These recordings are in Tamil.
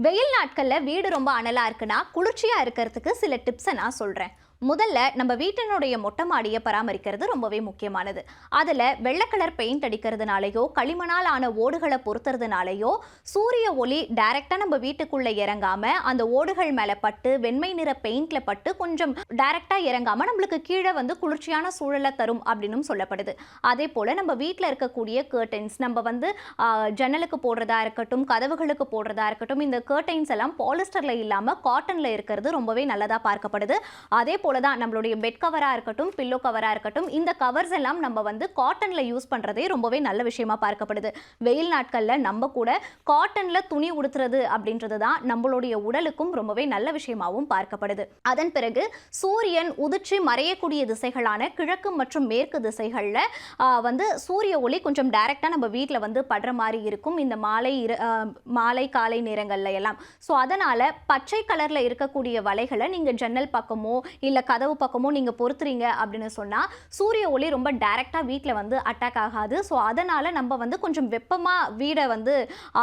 வெயில் நாட்களில் வீடு ரொம்ப அனலாக இருக்குன்னா குளிர்ச்சியாக இருக்கிறதுக்கு சில டிப்ஸை நான் சொல்கிறேன் முதல்ல நம்ம வீட்டினுடைய மொட்டை மாடியை பராமரிக்கிறது ரொம்பவே முக்கியமானது. அதில் வெள்ளை கலர் பெயிண்ட் அடிக்கிறதுனாலையோ களிமணால் ஆன ஓடுகளை பொறுத்துறதுனாலையோ சூரிய ஒளி டைரெக்டாக நம்ம வீட்டுக்குள்ளே இறங்காமல் அந்த ஓடுகள் மேலே பட்டு வெண்மை நிற பெயிண்டில் பட்டு கொஞ்சம் டைரெக்டாக இறங்காமல் நம்மளுக்கு கீழே வந்து குளிர்ச்சியான சூழலை தரும் அப்படின்னும் சொல்லப்படுது. அதே போல் நம்ம வீட்டில் இருக்கக்கூடிய கர்டன்ஸ் நம்ம வந்து ஜன்னலுக்கு போடுறதா இருக்கட்டும் கதவுகளுக்கு போடுறதா இருக்கட்டும் இந்த கேர்டைன்ஸ் எல்லாம் பாலிஸ்டரில் இல்லாமல் காட்டனில் இருக்கிறது ரொம்பவே நல்லதாக பார்க்கப்படுது. அதே போல் தான் நம்மளுடைய பெட் கவராக இருக்கட்டும் பில்லோ கவராக இருக்கட்டும் இந்த கவர்ஸ் எல்லாம் நம்ம வந்து காட்டனில் யூஸ் பண்ணுறதே ரொம்பவே நல்ல விஷயமா பார்க்கப்படுது. வெயில் நாட்களில் நம்ம கூட காட்டனில் துணி உடுத்துறது அப்படின்றது தான் நம்மளுடைய உடலுக்கும் ரொம்பவே நல்ல விஷயமாகவும் பார்க்கப்படுது. அதன் பிறகு சூரியன் உதிர்ச்சி மறையக்கூடிய திசைகளான கிழக்கு மற்றும் மேற்கு திசைகளில் வந்து சூரிய ஒளி கொஞ்சம் டைரெக்டாக நம்ம வீட்டில் வந்து படுற மாதிரி இருக்கும். இந்த மாலை இரு- மாலை காலை நேரங்களில் எல்லாம். ஸோ அதனால் பச்சை கலரில் இருக்கக்கூடிய வலைகளை நீங்கள் ஜன்னல் பக்கமோ இல்லை கதவு பக்கமோ நீங்கள் பொறுத்துறீங்க அப்படின்னு சொன்னால் சூரிய ஒளி ரொம்ப டைரெக்டாக வீட்டில் வந்து அட்டாக் ஆகாது. ஸோ அதனால் நம்ம வந்து கொஞ்சம் வெப்பமாக வீடை வந்து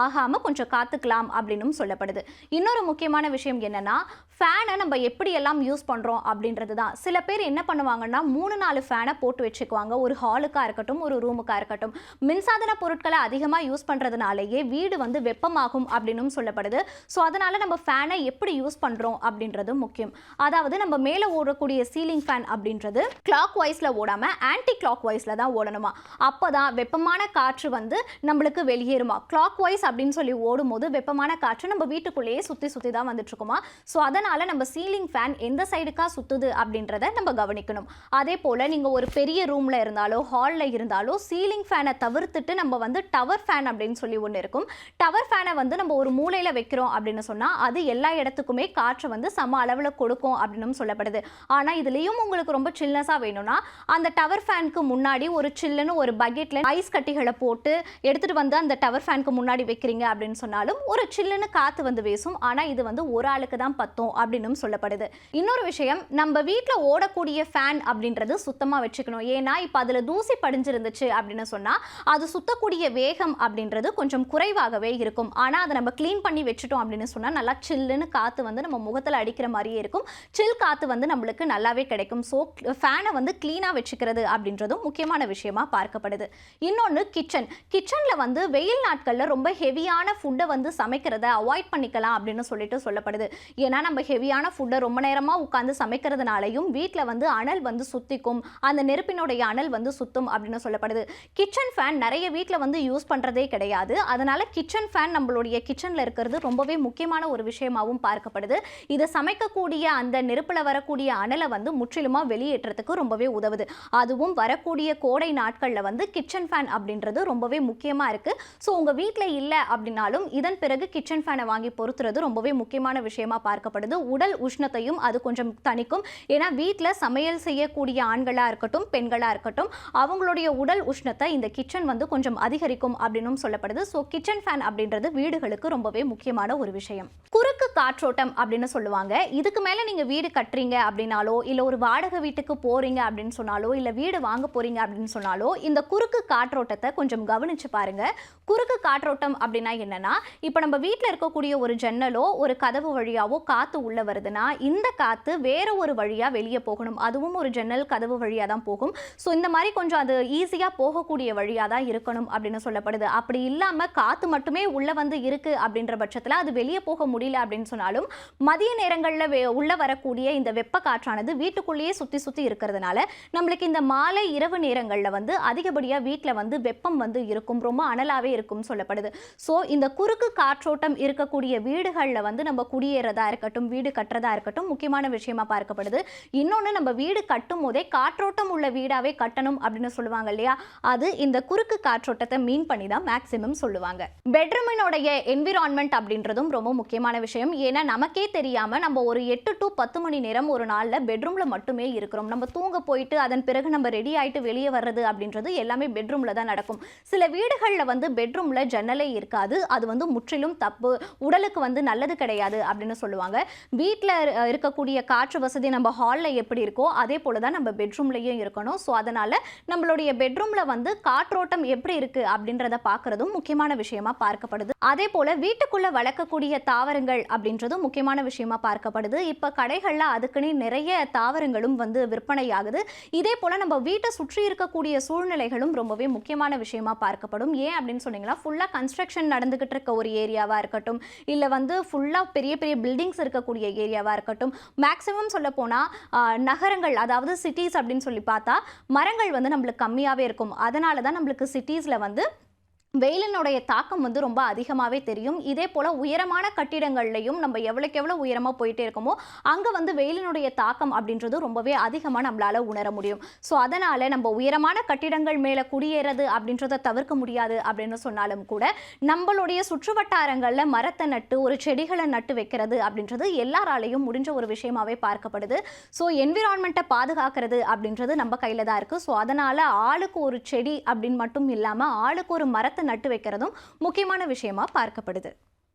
ஆகாமல் கொஞ்சம் காத்துக்கலாம் அப்படின்னும் சொல்லப்படுது. இன்னொரு முக்கியமான விஷயம் என்னன்னா ஃபேனை நம்ம எப்படியெல்லாம் யூஸ் பண்ணுறோம் அப்படின்றது தான் சில பேர் என்ன பண்ணுவாங்கன்னா மூணு நாலு ஃபேனை போட்டு வச்சுக்குவாங்க. ஒரு ஹாலுக்காக இருக்கட்டும் ஒரு ரூமுக்காக இருக்கட்டும். மின்சாதன பொருட்களை அதிகமாக யூஸ் பண்ணுறதுனாலேயே வீடு வந்து வெப்பமாகும் அப்படின்னும் சொல்லப்படுது. ஸோ அதனால் நம்ம ஃபேனை எப்படி யூஸ் பண்ணுறோம் அப்படின்றது முக்கியம். அதாவது நம்ம மேலே ஓடக்கூடிய சீலிங் ஃபேன் அப்படின்றது கிளாக் வைஸில் ஓடாமல் ஆன்டி கிளாக் வைஸில் தான் ஓடணுமா? அப்போ தான் வெப்பமான காற்று வந்து நம்மளுக்கு வெளியேறுமா? கிளாக் வைஸ் அப்படின்னு சொல்லி ஓடும்போது வெப்பமான காற்று நம்ம வீட்டுக்குள்ளேயே சுற்றி சுற்றி தான் வந்துட்டு இருக்குமா ஸோ அதனால் நம்ம சீலிங் ஃபேன் எந்த சைடுக்காக சுற்றுது அப்படின்றத நம்ம கவனிக்கணும். அதே போல் நீங்கள் ஒரு பெரிய ரூமில் இருந்தாலோ ஹாலில் இருந்தாலோ சீலிங் ஃபேனை தவிர்த்துட்டு நம்ம வந்து டவர் ஃபேன் அப்படின்னு சொல்லி ஒன்று இருக்கும். டவர் ஃபேனை வந்து நம்ம ஒரு மூலையில் வைக்கிறோம் அப்படின்னு சொன்னால் அது எல்லா இடத்துக்குமே காற்று வந்து சம அளவில் கொடுக்கும் அப்படின்னு சொல்லப்படுது. ஆனால் இதுலேயும் உங்களுக்கு ரொம்ப சில்னஸாக வேணும்னா அந்த டவர் ஃபேனுக்கு முன்னாடி ஒரு சில்லுன்னு ஒரு பக்கெட்டில் ஐஸ் கட்டிகளை போட்டு எடுத்துகிட்டு வந்து அந்த டவர் ஃபேனுக்கு முன்னாடி வைக்கிறீங்க அப்படின்னு சொன்னாலும் ஒரு சில்லுன்னு காற்று வந்து வீசும். ஆனால் இது வந்து ஒரு ஆளுக்கு தான் பத்தும் அப்படின்னு சொல்லப்படுது. இன்னொரு விஷயம் நம்ம வீட்டில் ஓடக்கூடிய ஃபேன் அப்படின்றது சுத்தமாக வச்சுக்கணும். ஏன்னா இப்போ அதில் தூசி படிஞ்சிருந்துச்சு அப்படின்னு சொன்னால் அது சுத்தக்கூடிய வேகம் அப்படின்றது கொஞ்சம் குறைவாகவே இருக்கும். ஆனால் அதை நம்ம க்ளீன் பண்ணி வச்சுட்டோம் அப்படின்னு சொன்னால் நல்லா சில்லுன்னு காற்று வந்து நம்ம முகத்தில் அடிக்கிற மாதிரியே இருக்கும். சில் காற்று வந்து நம்மளுக்கு நல்லாவே கிடைக்கும். ஸோ ஃபேனை வந்து க்ளீனாக வச்சுக்கிறது அப்படின்றதும் முக்கியமான விஷயமா பார்க்கப்படுது. இன்னொன்று கிச்சன் கிச்சனில் வந்து வெயில் நாட்களில் ரொம்ப ஹெவியான ஃபுட்டை வந்து சமைக்கிறத அவாய்ட் பண்ணிக்கலாம் அப்படின்னு சொல்லிட்டு சொல்லப்படுது. ஏன்னா நம்ம ஹெவியான ஃபுட்டை ரொம்ப நேரமாக உட்காந்து சமைக்கிறதுனாலையும் வீட்டில் வந்து அனல் வந்து சுத்திக்கும் அந்த நெருப்பினுடைய அனல் வந்து சுத்தும் அப்படின்னு சொல்லப்படுது. கிச்சன் ஃபேன் நிறைய வீட்டில் வந்து யூஸ் பண்ணுறதே கிடையாது. அதனால் கிச்சன் ஃபேன் நம்மளுடைய கிச்சனில் இருக்கிறது ரொம்பவே முக்கியமான ஒரு விஷயமாகவும் பார்க்கப்படுது. இதை சமைக்கக்கூடிய அந்த நெருப்பில் வரக்கூடிய அனலை வந்து முற்றிலுமாக வெளியேற்றத்துக்கு ரொம்பவே உதவுது. அதுவும் வரக்கூடிய கோடை நாட்களில் வந்து கிச்சன் ஃபேன் அப்படின்றது ரொம்பவே முக்கியமாக இருக்குது ஸோ உங்கள் வீட்டில் இல்லை அப்படின்னாலும் இதன் பிறகு கிச்சன் ஃபேனை வாங்கி பொறுத்துறது ரொம்பவே முக்கியமான விஷயமா பார்க்கப்படுது. உடல் உஷ்ணத்தையும் அது கொஞ்சம் தணிக்கும். ஏன்னா வீட்டில் சமையல் செய்யக்கூடிய ஆண்களாக இருக்கட்டும் பெண்களாக இருக்கட்டும் அவங்களுடைய உடல் உஷ்ணத்தை இந்த கிச்சன் வந்து கொஞ்சம் அதிகரிக்கும் அப்படின்னும் சொல்லப்படுது. ஸோ கிச்சன் ஃபேன் அப்படின்றது வீடுகளுக்கு ரொம்பவே முக்கியமான ஒரு விஷயம். குறுக்கு காற்றோட்டம் அப்படின்னு சொல்லுவாங்க. இதுக்கு மேலே நீங்கள் வீடு கட்டுறீங்க அப்படின்னாலோ இல்லை ஒரு வாடகை வீட்டுக்கு போகிறீங்க அப்படின்னு சொன்னாலோ இல்லை வீடு வாங்க போகிறீங்க அப்படின்னு சொன்னாலோ இந்த குறுக்கு காற்றோட்டத்தை கொஞ்சம் கவனிச்சு பாருங்க. குறுக்கு காற்றோட்டம் அப்படின்னா என்னென்னா இப்போ நம்ம வீட்டில் இருக்கக்கூடிய ஒரு ஜன்னலோ ஒரு கதவு வழியாவோ காற்று உள்ளே வருதுன்னா இந்த காற்று வேறு ஒரு வழியாக வெளியே போகணும். அதுவும் ஒரு ஜன்னல் கதவு வழியாக தான் போகும். ஸோ இந்த மாதிரி கொஞ்சம் அது ஈஸியாக போகக்கூடிய வழியாக தான் இருக்கணும் அப்படின்னு சொல்லப்படுது. அப்படி இல்லாமல் காற்று மட்டுமே உள்ளே வந்து இருக்குது அப்படின்ற பட்சத்தில் அது வெளியே போக முடியல அப்படின்னு சொன்னாலும் மதிய நேரங்களில் உள்ளே வரக்கூடிய இந்த வெப்ப காற்றானது வீட்டுக்குள்ளேயே சுற்றி சுற்றி இருக்கிறதுனால நம்மளுக்கு இந்த மாலை இரவு நேரங்களில் வந்து அதிகப்படியாக வீட்டில் வந்து வெப்பம் வந்து இருக்கும் ரொம்ப அனலாகவே இருக்கும் சொல்லப்படுது. ஸோ இந்த குறுக்கு காற்றோட்டம் இருக்கக்கூடிய வீடுகளில் வந்து நம்ம குடியேறதா இருக்கட்டும் வீடு கட்டுறதா இருக்கட்டும் முக்கியமான விஷயமா பார்க்கப்படுது. இன்னொன்று நம்ம வீடு கட்டும் போதே காற்றோட்டம் உள்ள வீடாவே கட்டணும் அப்படின்னு சொல்லுவாங்க இல்லையா? அது இந்த குறுக்கு காற்றோட்டத்தை மீன் பண்ணி தான் மேக்ஸிமம் சொல்லுவாங்க. பெட்ரூமினுடைய என்விரான்மெண்ட் அப்படின்றதும் ரொம்ப முக்கியமான விஷயம். ஏன்னா நமக்கே தெரியாம நம்ம ஒரு எட்டு டு பத்து மணி நேரம் ஒரு நாள் நாளில் பெட்ரூமில் மட்டுமே இருக்கிறோம். நம்ம தூங்க போயிட்டு அதன் பிறகு நம்ம ரெடி ஆகிட்டு வெளியே வர்றது அப்படின்றது எல்லாமே பெட்ரூமில் தான் நடக்கும். சில வீடுகளில் வந்து பெட்ரூமில் ஜன்னலே இருக்காது. அது வந்து முற்றிலும் தப்பு. உடலுக்கு வந்து நல்லது கிடையாது அப்படின்னு சொல்லுவாங்க. வீட்டில் இருக்கக்கூடிய காற்று வசதி நம்ம ஹாலில் எப்படி இருக்கோ அதே போல தான் நம்ம பெட்ரூம்லேயும் இருக்கணும். ஸோ அதனால் நம்மளுடைய பெட்ரூமில் வந்து காற்றோட்டம் எப்படி இருக்கு அப்படின்றத பார்க்குறதும் முக்கியமான விஷயமா பார்க்கப்படுது. அதே போல வீட்டுக்குள்ளே வளர்க்கக்கூடிய தாவரங்கள் அப்படின்றதும் முக்கியமான விஷயமா பார்க்கப்படுது. இப்போ கடைகளில் அதுக்குன்னு நிறைய தாவரங்களும் வந்து விற்பனையாகுது. இதே போல நம்ம வீட்டை சுற்றி இருக்கக்கூடிய சூழ்நிலைகளும் ரொம்பவே முக்கியமான விஷயமா பார்க்கப்படும். ஏன் அப்படின்னு சொன்னீங்கன்னா ஃபுல்லாக கன்ஸ்ட்ரக்ஷன் நடந்துகிட்டு இருக்க ஒரு ஏரியாவாக இருக்கட்டும் இல்லை வந்து ஃபுல்லாக பெரிய பெரிய பில்டிங்ஸ் இருக்கக்கூடிய ஏரியாவாக இருக்கட்டும் மேக்ஸிமம் சொல்ல போனால் நகரங்கள் அதாவது சிட்டிஸ் அப்படின்னு சொல்லி பார்த்தா மரங்கள் வந்து நம்மளுக்கு கம்மியாகவே இருக்கும். அதனால தான் நம்மளுக்கு சிட்டிஸில் வந்து வெயிலினுடைய தாக்கம் வந்து ரொம்ப அதிகமாகவே தெரியும். இதே போல் உயரமான கட்டிடங்கள்லையும் நம்ம எவ்வளோக்கு எவ்வளோ உயரமாக போயிட்டே இருக்கோமோ அங்கே வந்து வெயிலினுடைய தாக்கம் அப்படின்றது ரொம்பவே அதிகமாக நம்மளால் உணர முடியும். ஸோ அதனால் நம்ம உயரமான கட்டிடங்கள் மேலே குடியேறது அப்படின்றத தவிர்க்க முடியாது அப்படின்னு சொன்னாலும் கூட நம்மளுடைய சுற்றுவட்டாரங்களில் மரத்தை நட்டு ஒரு செடிகளை நட்டு வைக்கிறது அப்படின்றது எல்லாராலையும் முடிஞ்ச ஒரு விஷயமாவே பார்க்கப்படுது. ஸோ என்விரான்மெண்ட்டை பாதுகாக்கிறது அப்படின்றது நம்ம கையில் தான் இருக்குது ஸோ அதனால் ஆளுக்கு ஒரு செடி அப்படின்னு மட்டும் இல்லாமல் ஆளுக்கு ஒரு மரத்தை நட்டு வைக்கிறதும் முக்கியமான விஷயமா பார்க்கப்படுது.